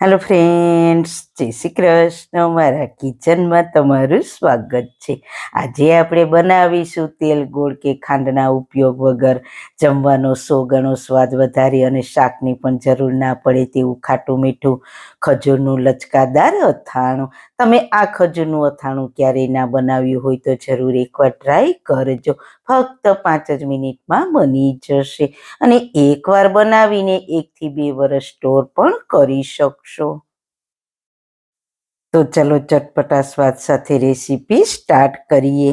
Hello friends જય શ્રી કૃષ્ણ. મારા કિચનમાં તમારું સ્વાગત છે. આજે આપણે બનાવીશું તેલ ગોળ કે ખાંડના ઉપયોગ વગર. જમવાનો સો ગણો સ્વાદ વધારી અને શાકની પણ જરૂર ના પડે તેવું ખાટું મીઠું ખજૂરનું લચકાદાર અથાણું. તમે આ ખજૂરનું અથાણું ક્યારેય ના બનાવ્યું હોય તો જરૂર એકવાર ટ્રાય કરજો. ફક્ત પાંચ જ મિનિટમાં બની જશે. અને એકવાર બનાવીને એકથી બે વર્ષ સ્ટોર પણ કરી શકશો. તો ચલો ચટપટા સ્વાદ સાથે રેસીપી સ્ટાર્ટ કરીએ.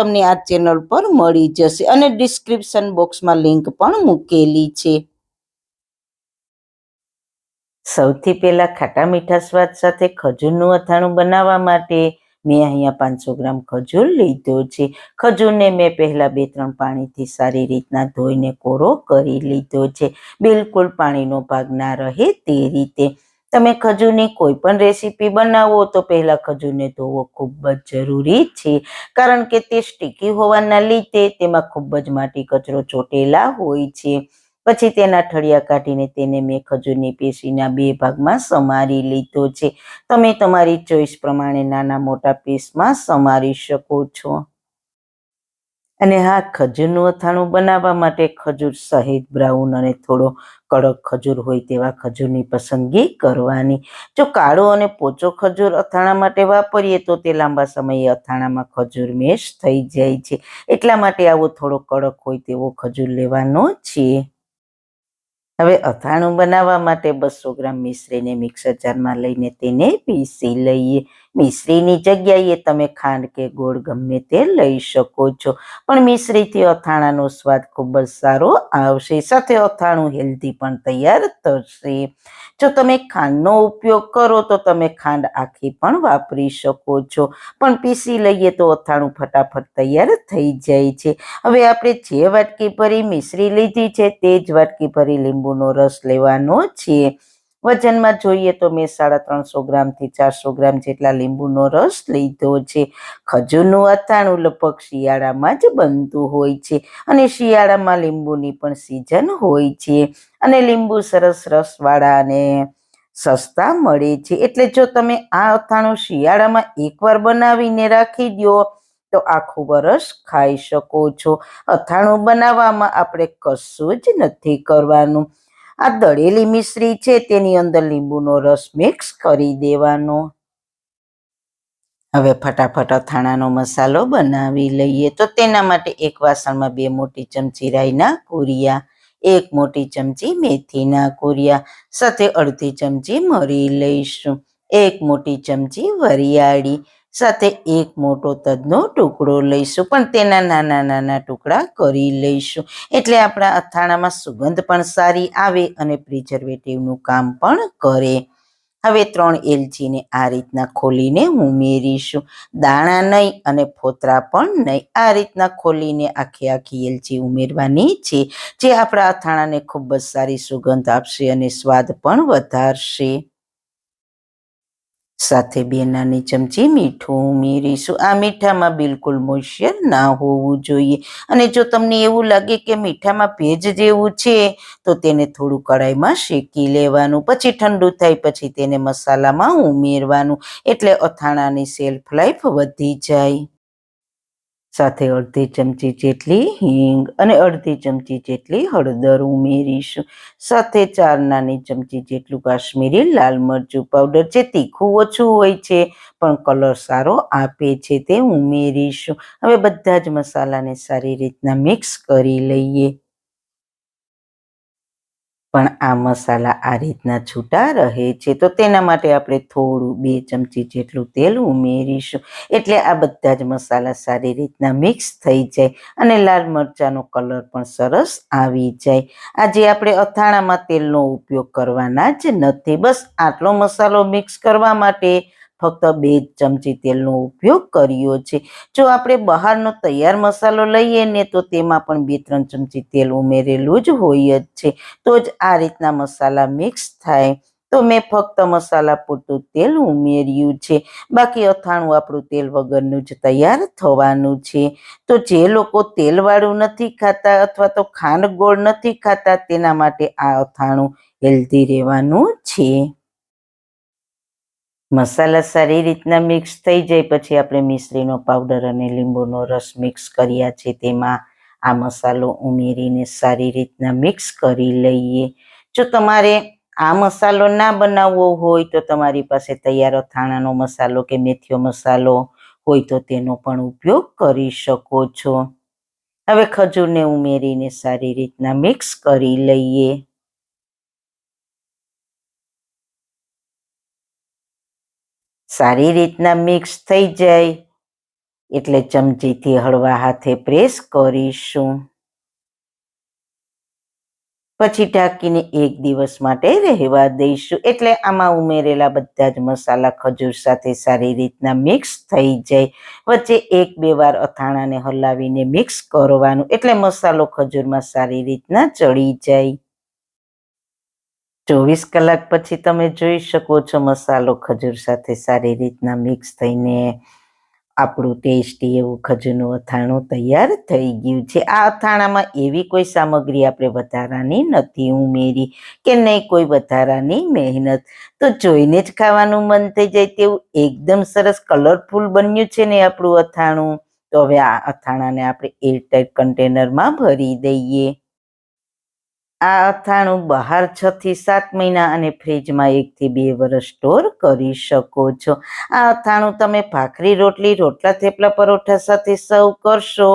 તમને આ ચેનલ પર મળી જશે અને ડિસ્ક્રિપ્શન બોક્સમાં લિંક પણ મૂકેલી છે. સૌથી પહેલા ખાટા મીઠા સ્વાદ સાથે ખજૂરનું અથાણું બનાવવા માટે મેં અહીંયા પાંચસો ગ્રામ ખજૂર લીધો છે. ખજૂરને મેં પહેલાં બે ત્રણ પાણીથી સારી રીતના ધોઈને કોરો કરી લીધો છે. બિલકુલ પાણીનો ભાગ ના રહે તે રીતે. તમે ખજૂરની કોઈ પણ રેસીપી બનાવો તો પહેલા ખજૂરને ધોવો ખૂબ જ જરૂરી છે. કારણ કે તે સ્ટીકી હોવાના લીધે તેમાં ખૂબ જ માટી કચરો ચોટેલા હોય છે. પછી તેના ઠળિયા કાઢીને તેને મેં ખજૂરની પેશીના બે ભાગમાં સમારી લીધો છે. તમે તમારી ચોઈસ પ્રમાણે નાના મોટા પીસમાં સમારી શકો છો. અને હા, ખજૂરનું અથાણું બનાવવા માટે ખજૂર સહેજ બ્રાઉન અને થોડો કડક ખજૂર હોય તેવા ખજૂરની પસંદગી કરવાની. જો કાળો અને પોચો ખજૂર અથાણા માટે વાપરીએ, તો તે લાંબા સમયે અથાણામાં ખજૂર મેશ થઈ જાય છે. એટલા માટે આવો થોડો કડક હોય તેવો ખજૂર લેવાનો છે હવે અથાણું બનાવવા માટે બસો ગ્રામ મિશ્રીને મિક્સર જારમાં લઈને તેને પીસી લઈએ. મિશ્રીની જગ્યાએ તમે ખાંડ કે ગોળ ગમે તે લઈ શકો છો. પણ મિશ્રીથી અથાણાનો સ્વાદ ખૂબ જ સારો આવશે. સાથે અથાણું હેલ્ધી પણ તૈયાર થશે. જો તમે ખાંડનો ઉપયોગ કરો તો તમે ખાંડ આખી પણ વાપરી શકો છો. પણ પીસી લઈએ તો અથાણું ફટાફટ તૈયાર થઈ જાય છે. હવે આપણે જે વાટકી ભરી મિશ્રી લીધી છે તે જ વાટકી ભરી લીંબુનો રસ લેવાનો છે. વજનમાં જોઈએ તો મેં સાડા ત્રણસો ગ્રામથી ચારસો ગ્રામ જેટલા લીંબુનો રસ લીધો છે. ખજૂરનું અથાણું લગભગ શિયાળામાં જ બનતું હોય છે અને શિયાળામાં લીંબુની પણ સિઝન હોય છે અને લીંબુ સરસ રસવાળા અને સસ્તા મળે છે. એટલે જો તમે આ અથાણું શિયાળામાં એકવાર બનાવીને રાખી દો તો આખું વરસ ખાઈ શકો છો. અથાણું બનાવવામાં આપણે કશું જ નથી કરવાનું. આ દળેલી મિશ્રી છે, તેની અંદર લીંબુનો રસ મિક્સ કરી દેવાનો. હવે ફટાફટ અથાણાનો મસાલો બનાવી લઈએ. તો તેના માટે એક વાસણમાં બે મોટી ચમચી રાઈના કુરિયા એક મોટી ચમચી મેથીના કુરિયા સાથે અડધી ચમચી મરી લઈશું, એક મોટી ચમચી વરિયાળી સાથે એક મોટો તજનો ટુકડો લઈશું, પણ તેના નાના નાના ટુકડા કરી લઈશું. એટલે આપણા અથાણામાં સુગંધ પણ સારી આવે અને પ્રિઝર્વેટિવનું કામ પણ કરે. હવે ત્રણ એલચીને આ રીતના ખોલીને ઉમેરીશું. દાણા નહીં અને ફોતરા પણ નહીં. આ રીતના ખોલીને આખી આખી એલચી ઉમેરવાની છે, જે આપણા અથાણાને ખૂબ જ સારી સુગંધ આપશે અને સ્વાદ પણ વધારશે. સાથે બે નાની ચમચી મીઠું ઉમેરીશું. આ મીઠામાં બિલકુલ મોઈશ્ચર ના હોવું જોઈએ. અને જો તમને એવું લાગે કે મીઠામાં ભેજ જેવું છે, તો તેને થોડું કડાઈમાં શેકી લેવાનું. પછી ઠંડુ થાય પછી તેને મસાલામાં ઉમેરવાનું. એટલે અથાણાની સેલ્ફ લાઈફ વધી જાય. સાથે અડધી ચમચી જેટલી હિંગ અને અડધી ચમચી જેટલી હળદર ઉમેરીશું. સાથે ચાર નાની ચમચી જેટલું કાશ્મીરી લાલ મરચું પાવડર જે તીખું ઓછું હોય છે, પણ કલર સારો આપે છે તે ઉમેરીશું. હવે બધા જ મસાલાને સારી રીતના મિક્સ કરી લઈએ. પણ આ મસાલા આ રીતના છૂટા રહે છે. તો તેના માટે આપણે થોડું બે ચમચી જેટલું તેલ ઉમેરીશું. એટલે આ બધા જ મસાલા સારી રીતના મિક્સ થઈ જાય અને લાલ મરચાંનો કલર પણ સરસ આવી જાય. આજે આપણે અથાણામાં તેલનો ઉપયોગ કરવાના જ નથી. બસ આટલો મસાલો મિક્સ કરવા માટે ફક્ત બે ચમચી તેલનો ઉપયોગ કર્યો છે. જો આપણે બહારનો તૈયાર મસાલો લઈએ ને તો તેમાં પણ બે ત્રણ ચમચી તેલ ઉમેરેલું જ હોય જ છે. તો જ આ રીતના મસાલા મિક્સ થાય. તો મેં ફક્ત મસાલા પૂરતું તેલ ઉમેર્યું છે. બાકી અથાણું આપણું તેલ વગરનું જ તૈયાર થવાનું છે. તો જે લોકો તેલવાળું નથી ખાતા અથવા તો ખાંડ ગોળ નથી ખાતા, તેના માટે આ અથાણું હેલ્ધી રહેવાનું છે. મસાલા સારી રીતના મિક્સ થઈ જાય, પછી આપણે મિશ્રીનો પાવડર અને લીંબુનો રસ મિક્સ કર્યા છે, તેમાં આ મસાલો ઉમેરીને સારી રીતના મિક્સ કરી લઈએ. જો તમારે આ મસાલો ના બનાવવો હોય, તો તમારી પાસે તૈયાર અથાણાનો મસાલો કે મેથીયો મસાલો હોય, તો તેનો પણ ઉપયોગ કરી શકો છો. હવે ખજૂરને ઉમેરીને સારી રીતના મિક્સ કરી લઈએ. સારી રીતના મિક્સ થઈ જાય. એટલે ચમચીથી હળવા હાથે પ્રેસ કરીશું. પછી ઢાંકીને એક દિવસ માટે રહેવા દઈશું. એટલે આમાં ઉમેરેલા બધા જ મસાલા ખજૂર સાથે સારી રીતના મિક્સ થઈ જાય. વચ્ચે એક બે વાર અથાણાને હલાવીને મિક્સ કરવાનું. એટલે મસાલો ખજૂરમાં સારી રીતના ચડી જાય. ચોવીસ કલાક પછી તમે જોઈ શકો છો મસાલો ખજૂર સાથે સારી રીતના મિક્સ થઈને આપણું ટેસ્ટી એવું ખજૂરનું અથાણું તૈયાર થઈ ગયું છે. આ અથાણામાં એવી કોઈ સામગ્રી આપણે વધારાની નથી ઉમેરી કે નહીં કોઈ વધારાની મહેનત. તો જોઈને જ ખાવાનું મન થઈ જાય તેવું એકદમ સરસ કલરફુલ બન્યું છે ને આપણું અથાણું. તો હવે આ અથાણાને આપણે એરટાઈટ કન્ટેનરમાં ભરી દઈએ. આ અથાણું બહાર છ થી સાત મહિના અને ફ્રીજમાં એક થી બે વર્ષ સ્ટોર કરી શકો છો. આ અથાણું તમે ભાખરી રોટલી, રોટલા થેપલા પરોઠા સાથે સર્વ કરશો.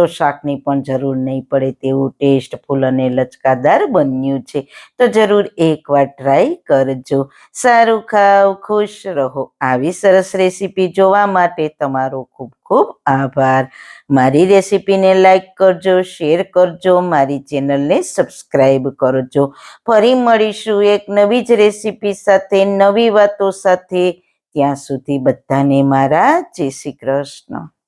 તો શાકની પણ જરૂર નહીં પડે તેવું ટેસ્ટફુલ અને લચકાદાર બન્યું છે. તો જરૂર એકવાર ટ્રાય કરજો. સારું ખાવ, ખુશ રહો. આવી સરસ રેસીપી જોવા માટે તમારો ખૂબ ખૂબ આભાર. મારી રેસીપીને લાઈક કરજો શેર કરજો, મારી ચેનલને સબસ્ક્રાઈબ કરજો. ફરી મળીશું એક નવી જ રેસીપી સાથે, નવી વાતો સાથે. ત્યાં સુધી બધાને મારા જય શ્રી કૃષ્ણ.